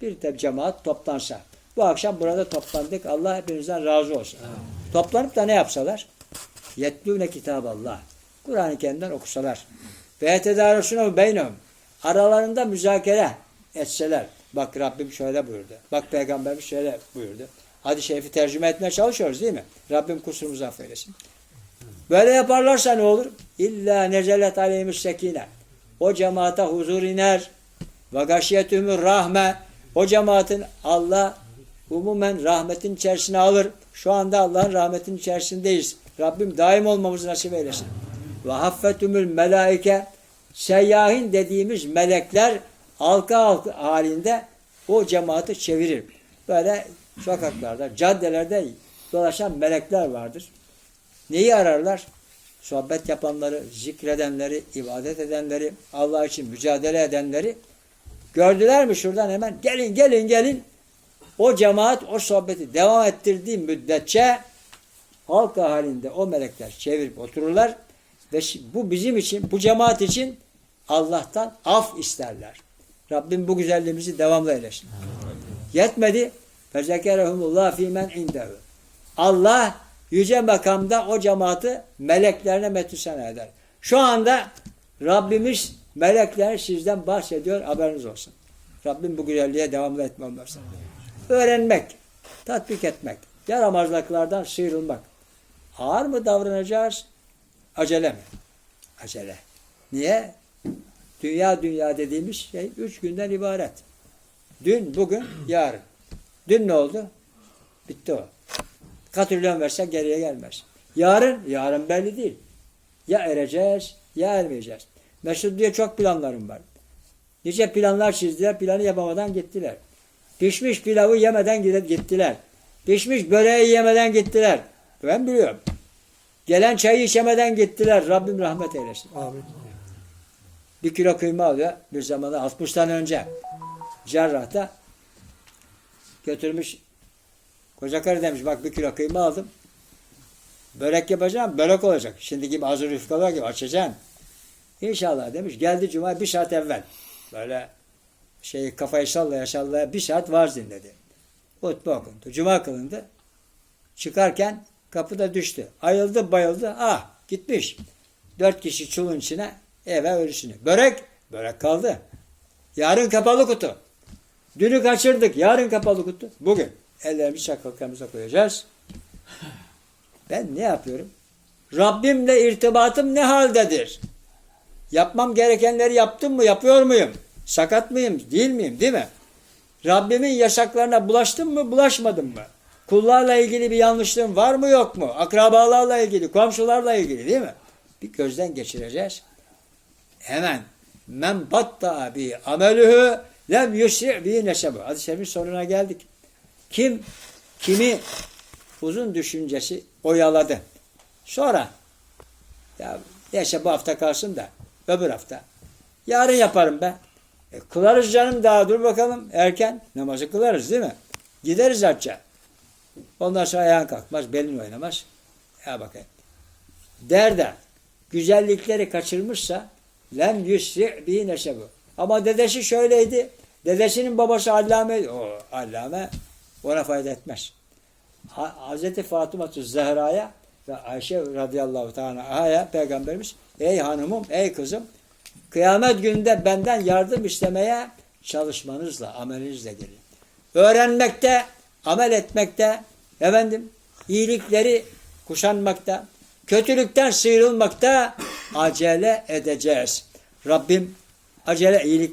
bir de cemaat toplansa. Bu akşam burada toplandık. Allah hepinizden razı olsun. Toplanıp da ne yapsalar? Yetlûne Allah. Kur'an-ı Kerim'den okusalar. Ve yetedarusunu beynehum. Aralarında müzakere etseler. Bak Rabbim şöyle buyurdu. Bak Peygamberimiz şöyle buyurdu. Hadis-i şerifi tercüme etmeye çalışıyoruz değil mi? Rabbim kusurumuzu affeylesin. Böyle yaparlarsa ne olur? İlla necelet aleyhimus sekine. O cemaate huzur iner. Ve gâşiyetümür rahme. O cemaatin Allah umumen rahmetin içerisine alır. Şu anda Allah'ın rahmetin içerisindeyiz. Rabbim daim olmamızı nasip eylesin. Ve haffetümül melaike seyyahin dediğimiz melekler halka halka halinde o cemaati çevirir. Böyle sokaklarda, caddelerde dolaşan melekler vardır. Neyi ararlar? Sohbet yapanları, zikredenleri, ibadet edenleri, Allah için mücadele edenleri gördüler mi şuradan hemen gelin gelin gelin o cemaat o sohbeti devam ettirdiği müddetçe halka halinde o melekler çevirip otururlar ve bu bizim için, bu cemaat için Allah'tan af isterler. Rabbim bu güzelliğimizi devamlı eylesin. Yetmedi. Fezekerehumullah fîmen indehu. Allah yüce makamda o cemaati meleklerine metüsene eder. Şu anda Rabbimiz melekler sizden bahsediyor haberiniz olsun. Rabbim bu güzelliğe devamlı etmem versin. Öğrenmek, tatbik etmek, yaramazlıklardan sıyrılmak. Ağır mı davranacağız? Acele mi? Acele. Niye? Dünya dünya dediğimiz şey üç günden ibaret. Dün, bugün, yarın. Dün ne oldu? Bitti o. Katrilyon verse geriye gelmez. Yarın, yarın belli değil. Ya ereceğiz ya ermeyeceğiz. Mesut diye çok planlarım var. Nice planlar çizdiler, planı yapamadan gittiler. Pişmiş pilavı yemeden gittiler. Pişmiş böreği yemeden gittiler. Ben biliyorum. Gelen çayı içemeden gittiler. Rabbim rahmet eylesin. Amin. Bir kilo kıyma alıyor. Bir zamanda 60'tan önce cerrahta götürmüş koca karı demiş bak bir kilo kıyma aldım. Börek yapacağım. Börek olacak. Şimdi gibi hazır yufkalar gibi açacaksın. İnşallah demiş. Geldi cuma bir saat evvel. Böyle şey kafayı sallaya sallaya bir saat vaaz dinledi. Hutbe okundu. Cuma kılındı. Çıkarken kapıda düştü. Ayıldı bayıldı. Ah gitmiş. Dört kişi çulun içine eve ölüsünü. Börek. Börek kaldı. Yarın kapalı kutu. Dünü kaçırdık. Yarın kapalı kutu. Bugün. Ellerimizi şakalkamıza koyacağız. Ben ne yapıyorum? Rabbimle irtibatım ne haldedir? Yapmam gerekenleri yaptım mı? Yapıyor muyum? Sakat mıyım? Değil miyim? Değil mi? Rabbimin yasaklarına bulaştım mı? Bulaşmadım mı? Kullarla ilgili bir yanlışlığım var mı yok mu? Akrabalarla ilgili, komşularla ilgili değil mi? Bir gözden geçireceğiz. Hemen men batta bi amelühü lem yusri bi nesebu. Hadis-i şerifin sonuna geldik. Kim kimi uzun düşüncesi oyaladı. Sonra ya neyse bu hafta kalsın da öbür hafta. Yarın yaparım be. E, kılarız canım daha dur bakalım erken. Namazı kılarız değil mi? Gideriz hacca. Ondan sonra ayağın kalkmaz, belin oynamaz. Ya bakayım. Der de güzellikleri kaçırmışsa lem yusri bi nesebu. Ama dedesi şöyleydi. Dedesinin babası allame. O allame ona fayda etmez. Ha, Hazreti Fatıma Zehra'ya ve Ayşe radıyallahu teala peygamberimiz ey hanımım ey kızım kıyamet gününde benden yardım istemeye çalışmanızla amelinizle gelin. Öğrenmekte, amel etmekte, efendim iyilikleri kuşanmakta, kötülükten sıyrılmakta acele edeceğiz. Rabbim acele iyilik